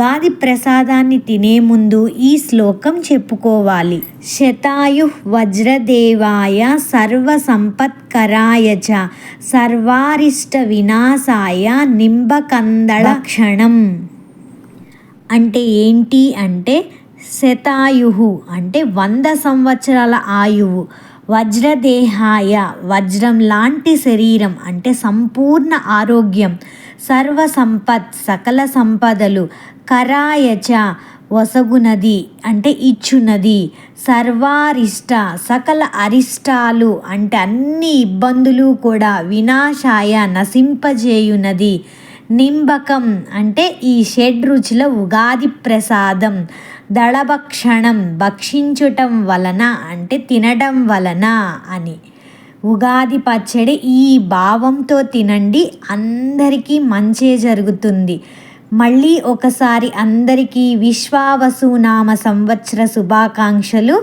ఉగాది ప్రసాదాన్ని తినే ముందు ఈ శ్లోకం చెప్పుకోవాలి. శతాయు వజ్రదేవాయ సర్వ సంపత్కరాయ చ సర్వారిష్ట వినాశాయ నింబకందళ క్షణం. అంటే ఏంటి అంటే శతాయుహు అంటే వంద సంవత్సరాల ఆయువు. వజ్రదేహాయ వజ్రం లాంటి శరీరం అంటే సంపూర్ణ ఆరోగ్యం. సర్వ సంపత్ సకల సంపదలు కరాయచ వసగునది అంటే ఇచ్చునది. సర్వారిష్ట సకల అరిష్టాలు అంటే అన్ని ఇబ్బందులు కూడా వినాశాయ నశింపజేయునది. నింబకం అంటే ఈ షెడ్ రుచుల ఉగాది ప్రసాదం. దళభక్షణం భక్షించుటం వలన అంటే తినడం వలన అని. ఉగాది పచ్చడి ఈ భావంతో తినండి. అందరికీ మంచే జరుగుతుంది. మళ్ళీ ఒకసారి అందరికీ విశ్వావసునామ సంవత్సర శుభాకాంక్షలు.